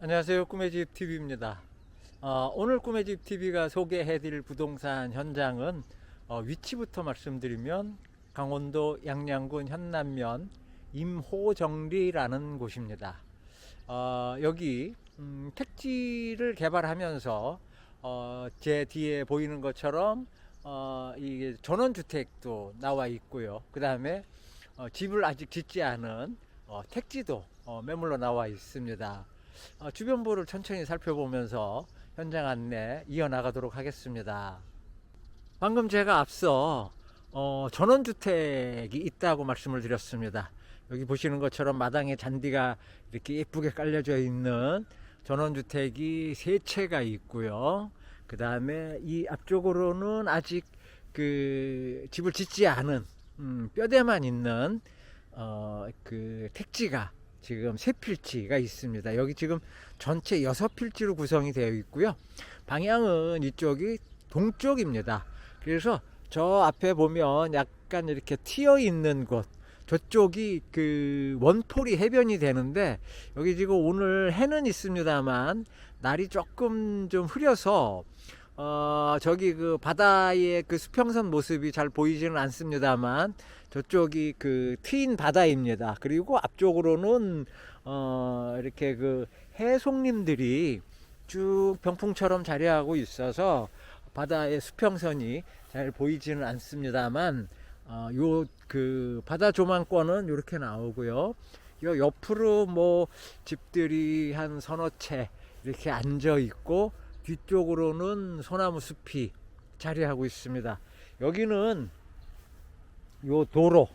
안녕하세요. 꿈의 집 TV입니다. 어, 오늘 꿈의 집 TV가 소개해 드릴 부동산 현장은 어, 위치부터 말씀드리면 강원도 양양군 현남면 임호정리라는 곳입니다. 어, 여기 음, 택지를 개발하면서 어, 제 뒤에 보이는 것처럼 어, 이게 전원주택도 나와 있고요. 그 다음에 어, 집을 아직 짓지 않은 어, 택지도 어, 매물로 나와 있습니다. 어, 주변부를 천천히 살펴보면서 현장 안내 이어나가도록 하겠습니다. 방금 제가 앞서 어, 전원주택이 있다고 말씀을 드렸습니다. 여기 보시는 것처럼 마당에 잔디가 이렇게 예쁘게 깔려져 있는 전원주택이 세 채가 있고요. 그 다음에 이 앞쪽으로는 아직 그 집을 짓지 않은 음, 뼈대만 있는 어, 그 택지가 지금 세 필지가 있습니다. 여기 지금 전체 여섯 필지로 구성이 되어 있고요. 방향은 이쪽이 동쪽입니다. 그래서 저 앞에 보면 약간 이렇게 튀어 있는 곳 저쪽이 그 원포리 해변이 되는데 여기 지금 오늘 해는 있습니다만 날이 조금 좀 흐려서 어 저기 그 바다의 그 수평선 모습이 잘 보이지는 않습니다만 저쪽이 그 트인 바다입니다. 그리고 앞쪽으로는 어 이렇게 그 해송림들이 쭉 병풍처럼 자리하고 있어서 바다의 수평선이 잘 보이지는 않습니다만 어, 요 그 바다 조망권은 이렇게 나오고요. 요 옆으로 뭐 집들이 한 서너 채 이렇게 앉아 있고 뒤쪽으로는 소나무 숲이 자리하고 있습니다. 여기는 요 도로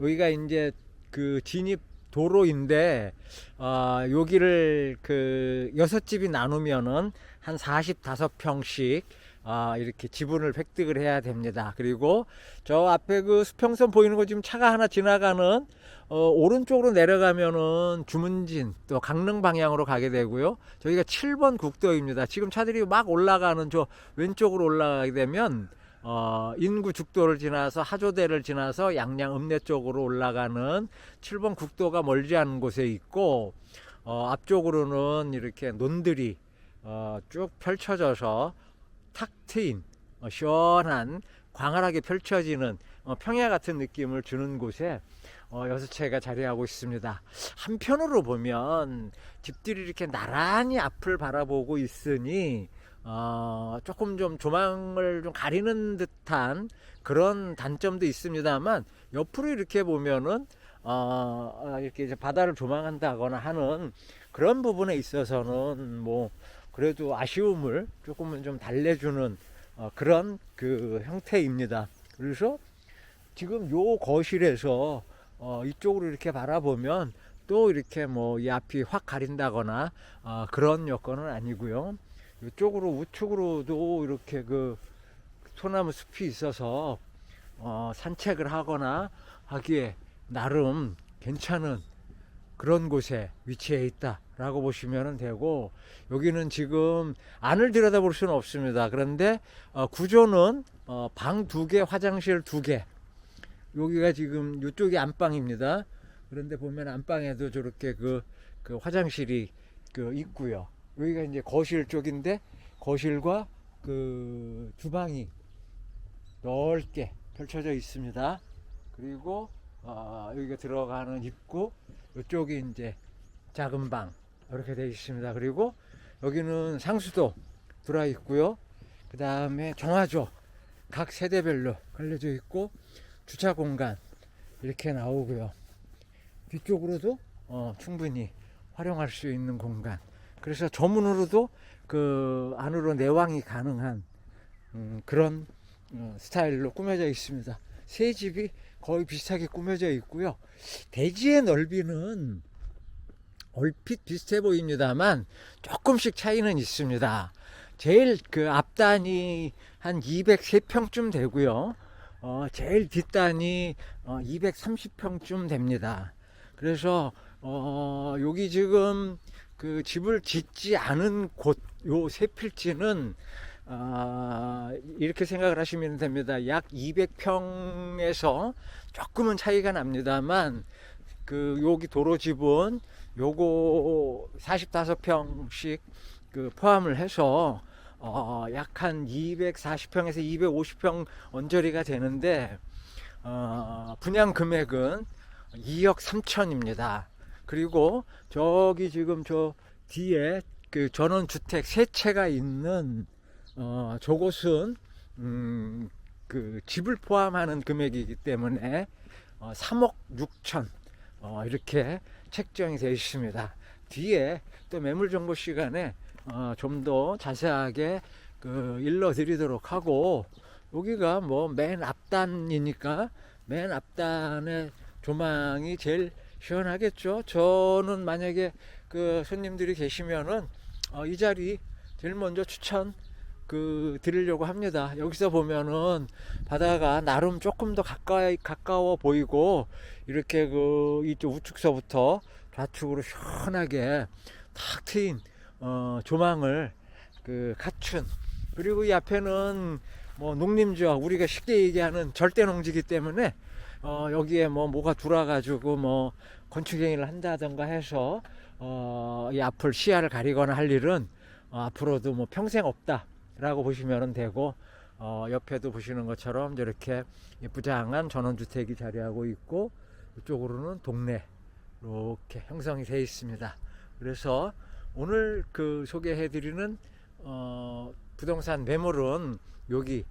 여기가 이제 그 진입 도로인데 어, 여기를 그 여섯 집이 나누면은 한 45평씩 아, 이렇게 지분을 획득을 해야 됩니다. 그리고 저 앞에 그 수평선 보이는 거 지금 차가 하나 지나가는 어, 오른쪽으로 내려가면은 주문진 또 강릉 방향으로 가게 되고요. 저희가 7번 국도입니다. 지금 차들이 막 올라가는 저 왼쪽으로 올라가게 되면 어, 인구 죽도를 지나서 하조대를 지나서 양양 읍내 쪽으로 올라가는 7번 국도가 멀지 않은 곳에 있고 어, 앞쪽으로는 이렇게 논들이 어, 쭉 펼쳐져서 탁 트인 어, 시원한 광활하게 펼쳐지는 어, 평야 같은 느낌을 주는 곳에 어, 여섯 채가 자리하고 있습니다. 한편으로 보면 집들이 이렇게 나란히 앞을 바라보고 있으니 어, 조금 좀 조망을 좀 가리는 듯한 그런 단점도 있습니다만 옆으로 이렇게 보면은 어, 어, 이렇게 이제 바다를 조망한다거나 하는 그런 부분에 있어서는 뭐 그래도 아쉬움을 조금은 좀 달래주는 어, 그런 그 형태입니다. 그래서 지금 요 거실에서 어, 이쪽으로 이렇게 바라보면 또 이렇게 뭐 이 앞이 확 가린다거나 어, 그런 여건은 아니고요. 이쪽으로 우측으로도 이렇게 그 소나무 숲이 있어서 어, 산책을 하거나 하기에 나름 괜찮은 그런 곳에 위치해 있다라고 보시면 되고 여기는 지금 안을 들여다볼 수는 없습니다. 그런데 어, 구조는 어, 방 두 개, 화장실 두 개. 여기가 지금 이쪽이 안방입니다. 그런데 보면 안방에도 저렇게 그, 그 화장실이 그 있고요. 여기가 이제 거실 쪽인데 거실과 그 주방이 넓게 펼쳐져 있습니다. 그리고 어, 여기가 들어가는 입구 이쪽이 이제 작은 방 이렇게 되어 있습니다. 그리고 여기는 상수도 들어와 있고요. 그 다음에 정화조 각 세대별로 걸려져 있고 주차 공간 이렇게 나오고요. 뒤쪽으로도 어, 충분히 활용할 수 있는 공간. 그래서 저문으로도 그 안으로 내왕이 가능한 음, 그런 어, 스타일로 꾸며져 있습니다. 새 집이 거의 비슷하게 꾸며져 있고요. 대지의 넓이는 얼핏 비슷해 보입니다만 조금씩 차이는 있습니다. 제일 그 앞단이 한 203평쯤 되고요. 어, 제일 뒷단이 어, 230평쯤 됩니다. 그래서 어, 여기 지금 그 집을 짓지 않은 곳, 요 세 필지는 아, 이렇게 생각을 하시면 됩니다. 약 200평에서 조금은 차이가 납니다만 그 여기 도로 지분 요거 45평씩 그 포함을 해서 어, 약 한 240평에서 250평 언저리가 되는데 어, 분양 금액은 2억 3천입니다. 그리고 저기 지금 저 뒤에 그 전원 주택 세 채가 있는 어, 저곳은 음, 그 집을 포함하는 금액이기 때문에 어, 3억 6천 어, 이렇게 책정이 되어 있습니다. 뒤에 또 매물 정보 시간에 어, 좀 더 자세하게 그 일러 드리도록 하고 여기가 뭐 맨 앞단이니까 맨 앞단에 조망이 제일 시원하겠죠. 저는 만약에 그 손님들이 계시면은 어, 이 자리 제일 먼저 추천 그 드리려고 합니다. 여기서 보면은 바다가 나름 조금 더 가까이 가까워 보이고 이렇게 그 이쪽 우측서부터 좌측으로 시원하게 탁 트인 어, 조망을 그 갖춘 그리고 이 앞에는 뭐 농림지역 우리가 쉽게 얘기하는 절대 농지기 때문에 어, 여기에 뭐 뭐가 들어와가지고 뭐 건축행위를 한다던가 해서 어, 이 앞을 시야를 가리거나 할 일은 어, 앞으로도 뭐 평생 없다라고 보시면 되고 어, 옆에도 보시는 것처럼 이렇게 예쁘장한 전원주택이 자리하고 있고 이쪽으로는 동네 이렇게 형성이 되어 있습니다. 그래서 오늘 그 소개해드리는 어, 부동산 매물은 여기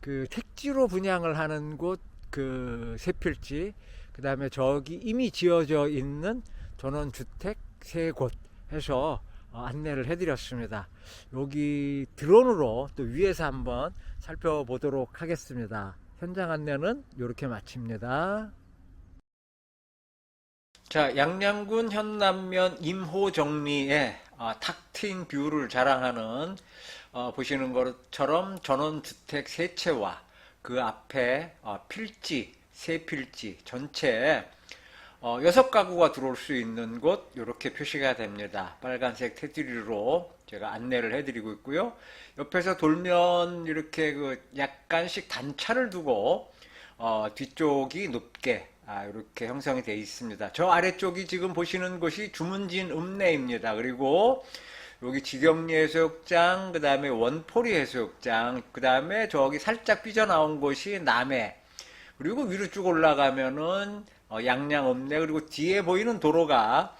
그 택지로 분양을 하는 곳 그 세필지 그 다음에 저기 이미 지어져 있는 전원주택 세 곳 해서 어, 안내를 해드렸습니다. 여기 드론으로 또 위에서 한번 살펴보도록 하겠습니다. 현장 안내는 이렇게 마칩니다. 자, 양양군 현남면 임호 정리의 어, 탁 트인 뷰를 자랑하는 어, 보시는 것처럼 전원주택 세 채와 그 앞에 어, 필지, 세 필지 전체 어, 여섯 가구가 들어올 수 있는 곳 이렇게 표시가 됩니다. 빨간색 테두리로 제가 안내를 해드리고 있고요. 옆에서 돌면 이렇게 그 약간씩 단차를 두고 어, 뒤쪽이 높게 아, 이렇게 형성이 되어 있습니다. 저 아래쪽이 지금 보시는 곳이 주문진 읍내입니다. 그리고 여기 지경리 해수욕장, 그 다음에 원포리 해수욕장, 그 다음에 저기 살짝 삐져나온 곳이 남해, 그리고 위로 쭉 올라가면은 어, 양양 읍내, 그리고 뒤에 보이는 도로가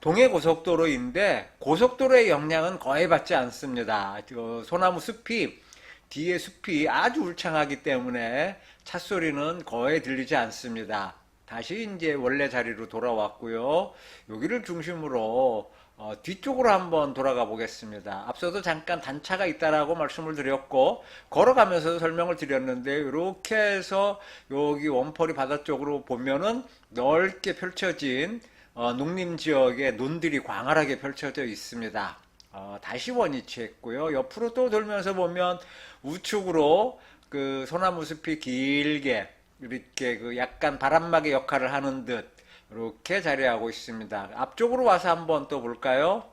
동해 고속도로인데 고속도로의 영향은 거의 받지 않습니다. 저 소나무 숲이 뒤에 숲이 아주 울창하기 때문에 찻소리는 거의 들리지 않습니다. 다시 이제 원래 자리로 돌아왔고요. 여기를 중심으로 어, 뒤쪽으로 한번 돌아가 보겠습니다. 앞서도 잠깐 단차가 있다라고 말씀을 드렸고 걸어가면서 설명을 드렸는데 이렇게 해서 여기 원포리 바다 쪽으로 보면은 넓게 펼쳐진 어, 농림 지역의 논들이 광활하게 펼쳐져 있습니다. 어, 다시 원위치했고요. 옆으로 또 돌면서 보면 우측으로 그 소나무 숲이 길게 이렇게 그 약간 바람막이 역할을 하는 듯 이렇게 자리하고 있습니다. 앞쪽으로 와서 한번 또 볼까요?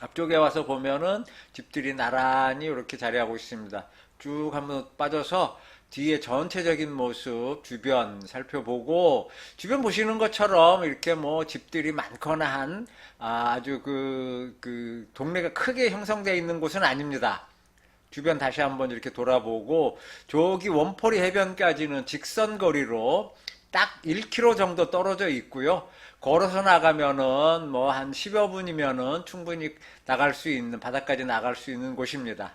앞쪽에 와서 보면은 집들이 나란히 이렇게 자리하고 있습니다. 쭉 한번 빠져서 뒤에 전체적인 모습 주변 살펴보고 주변 보시는 것처럼 이렇게 뭐 집들이 많거나 한 아주 그, 그 동네가 크게 형성되어 있는 곳은 아닙니다. 주변 다시 한번 이렇게 돌아보고 저기 원포리 해변까지는 직선 거리로 딱 1km 정도 떨어져 있고요. 걸어서 나가면은 뭐 한 10여 분이면은 충분히 나갈 수 있는 바다까지 나갈 수 있는 곳입니다.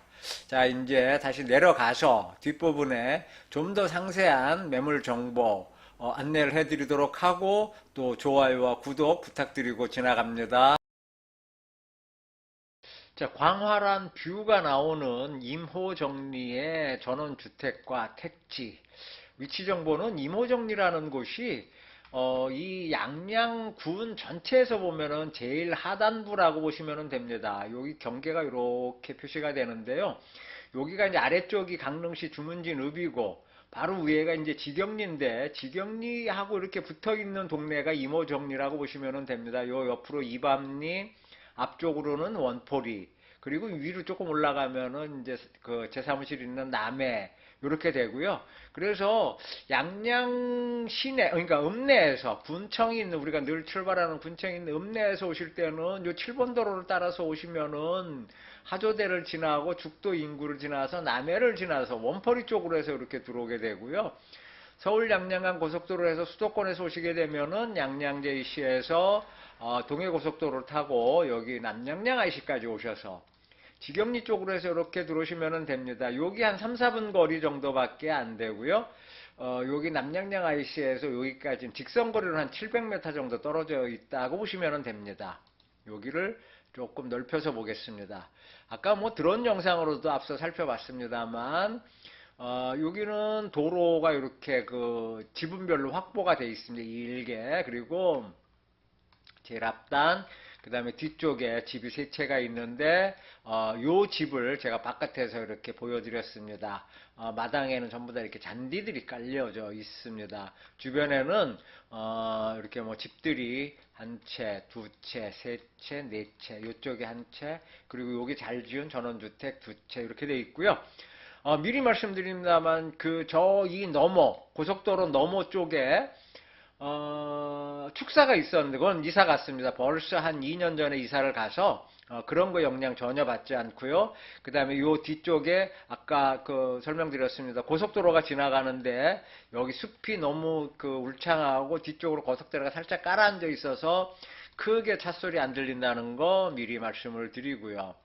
자, 이제 다시 내려가서 뒷부분에 좀 더 상세한 매물 정보 어, 안내를 해드리도록 하고 또 좋아요와 구독 부탁드리고 지나갑니다. 자, 광활한 뷰가 나오는 임호 정리의 전원주택과 택지 위치 정보는 임호 정리라는 곳이 어, 이 양양군 전체에서 보면은 제일 하단부라고 보시면 됩니다. 여기 경계가 이렇게 표시가 되는데요. 여기가 이제 아래쪽이 강릉시 주문진 읍이고 바로 위에가 이제 지경리인데 지경리하고 이렇게 붙어 있는 동네가 임호정리라고 보시면 됩니다. 요 옆으로 이밤리 앞쪽으로는 원포리 그리고 위로 조금 올라가면은 이제 그 제 사무실 있는 남해 이렇게 되고요. 그래서 양양 시내, 그러니까 읍내에서 군청이 있는 우리가 늘 출발하는 군청이 있는 읍내에서 오실 때는 요 7번 도로를 따라서 오시면은 하조대를 지나고 죽도 인구를 지나서 남해를 지나서 원포리 쪽으로 해서 이렇게 들어오게 되고요. 서울 양양간 고속도로에서 수도권에서 오시게 되면은 양양제이시에서 어, 동해 고속도로를 타고 여기 남양양 IC까지 오셔서 지경리 쪽으로 해서 이렇게 들어오시면 됩니다. 여기 한 3, 4분 거리 정도밖에 안 되고요. 어, 여기 남양양 IC에서 여기까지는 직선 거리로 한 700m 정도 떨어져 있다고 보시면 됩니다. 여기를 조금 넓혀서 보겠습니다. 아까 뭐 드론 영상으로도 앞서 살펴봤습니다만 어, 여기는 도로가 이렇게 그 지분별로 확보가 되어 있습니다. 일개 그리고 제일 앞단 그 다음에 뒤쪽에 집이 세 채가 있는데 어, 요 집을 제가 바깥에서 이렇게 보여드렸습니다. 어, 마당에는 전부 다 이렇게 잔디들이 깔려져 있습니다. 주변에는 어, 이렇게 뭐 집들이 한 채, 두 채, 세 채, 네 채, 요쪽에 한 채, 그리고 여기 잘 지은 전원주택 두 채 이렇게 돼 있고요. 어, 미리 말씀드립니다만 그 저 이 너머 고속도로 너머 쪽에 어, 축사가 있었는데 그건 이사 갔습니다. 벌써 한 2년 전에 이사를 가서 어, 그런 거 영향 전혀 받지 않고요. 그 다음에 요 뒤쪽에 아까 그 설명드렸습니다. 고속도로가 지나가는데 여기 숲이 너무 그 울창하고 뒤쪽으로 고속도로가 살짝 깔아앉아 있어서 크게 찻소리 안 들린다는 거 미리 말씀을 드리고요.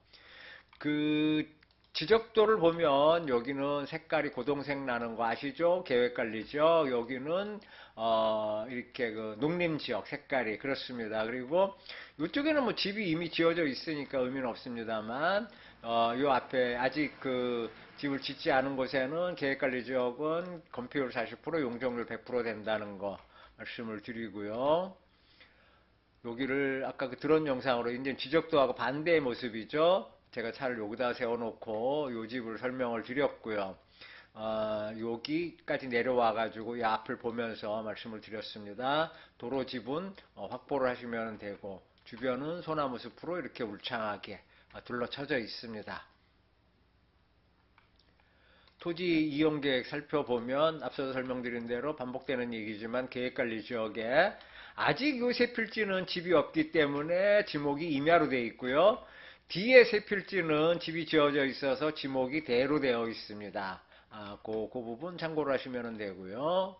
그 지적도를 보면 여기는 색깔이 고동색 나는 거 아시죠? 계획관리죠. 여기는 어 이렇게 그 농림지역 색깔이 그렇습니다. 그리고 이쪽에는 뭐 집이 이미 지어져 있으니까 의미는 없습니다만 어요 앞에 아직 그 집을 짓지 않은 곳에는 계획관리지역은 건폐율 40% 용적률 100% 된다는 거 말씀을 드리고요. 여기를 아까 그 드론 영상으로 이제 지적도하고 반대의 모습이죠. 제가 차를 여기다 세워놓고 요 집을 설명을 드렸고요. 어, 여기까지 내려와 가지고 이 앞을 보면서 말씀을 드렸습니다. 도로 지분 어, 확보를 하시면 되고 주변은 소나무 숲으로 이렇게 울창하게 어, 둘러쳐져 있습니다. 토지 이용 계획 살펴보면 앞서서 설명드린 대로 반복되는 얘기지만 계획관리 지역에 아직 요세 필지는 집이 없기 때문에 지목이 임야로 되어 있고요. 뒤에 세 필지는 집이 지어져 있어서 지목이 대로 되어 있습니다. 아, 그, 그 부분 참고를 하시면 되고요.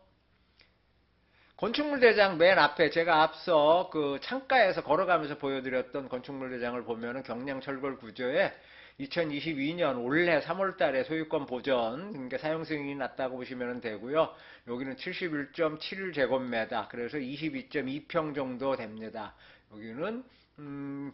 건축물 대장 맨 앞에 제가 앞서 그 창가에서 걸어가면서 보여드렸던 건축물 대장을 보면은 경량 철골 구조에 2022년 올해 3월 달에 소유권 보전, 그러니까 사용 승인이 났다고 보시면 되고요. 여기는 71.71제곱미터, 그래서 22.2평 정도 됩니다. 여기는, 음,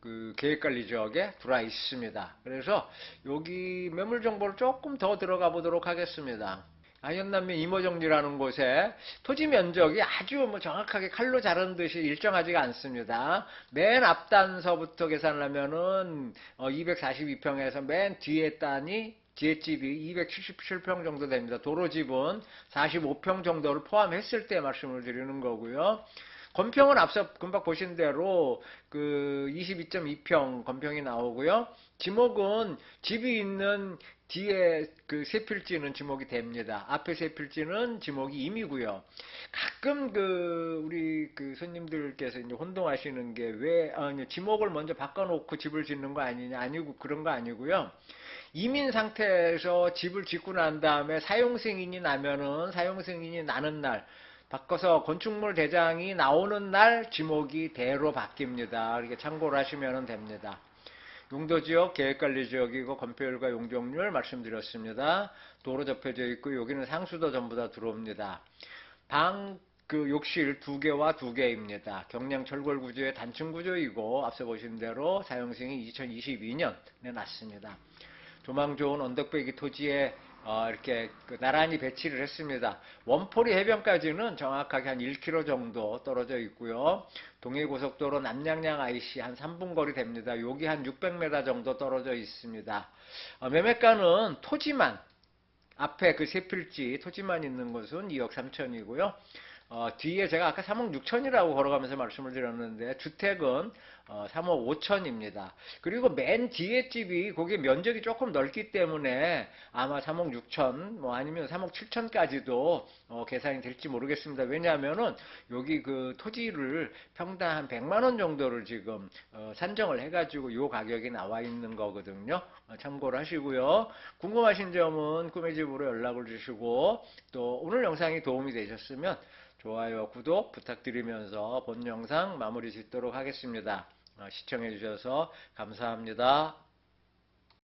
그 계획관리 지역에 들어와 있습니다. 그래서 여기 매물 정보를 조금 더 들어가 보도록 하겠습니다. 아현남면 이모정리라는 곳에 토지 면적이 아주 뭐 정확하게 칼로 자른 듯이 일정하지가 않습니다. 맨 앞단서부터 계산을 하면은 242평에서 맨 뒤에 단이 뒤에 집이 277평 정도 됩니다. 도로집은 45평 정도를 포함했을 때 말씀을 드리는 거고요. 건평은 앞서 금방 보신 대로 그 22.2평 건평이 나오고요. 지목은 집이 있는 뒤에 그 세 필지는 지목이 됩니다. 앞에 세 필지는 지목이 임이고요. 가끔 그 우리 그 손님들께서 이제 혼동하시는 게왜 아니 지목을 먼저 바꿔놓고 집을 짓는 거 아니냐 아니고 그런 거 아니고요. 이민 상태에서 집을 짓고 난 다음에 사용 승인이 나면은 사용 승인이 나는 날 바꿔서 건축물 대장이 나오는 날 지목이 대로 바뀝니다. 이렇게 참고를 하시면 됩니다. 용도 지역, 계획관리 지역이고 건폐율과 용적률 말씀드렸습니다. 도로 접혀져 있고 여기는 상수도 전부 다 들어옵니다. 방, 그 욕실 두 개와 두 개입니다. 경량 철골 구조의 단층 구조이고 앞서 보신 대로 사용승이 2022년에 났습니다. 조망 좋은 언덕배기 토지에 어, 이렇게 그 나란히 배치를 했습니다. 원포리 해변까지는 정확하게 한 1km 정도 떨어져 있고요. 동해고속도로 남양양 IC 한 3분 거리 됩니다. 여기 한 600m 정도 떨어져 있습니다. 어, 매매가는 토지만 앞에 그 세 필지 토지만 있는 곳은 2억 3천이고요. 어, 뒤에 제가 아까 3억 6천이라고 걸어가면서 말씀을 드렸는데 주택은 어, 3억 5천입니다. 그리고 맨 뒤에 집이 거기 면적이 조금 넓기 때문에 아마 3억 6천 뭐 아니면 3억 7천까지도 어, 계산이 될지 모르겠습니다. 왜냐하면은 여기 그 토지를 평당 한 100만 원 정도를 지금 어, 산정을 해가지고 요 가격이 나와 있는 거거든요. 어, 참고를 하시고요. 궁금하신 점은 꿈의 집으로 연락을 주시고 또 오늘 영상이 도움이 되셨으면 좋아요, 구독 부탁드리면서 본 영상 마무리 짓도록 하겠습니다. 어, 시청해 주셔서 감사합니다.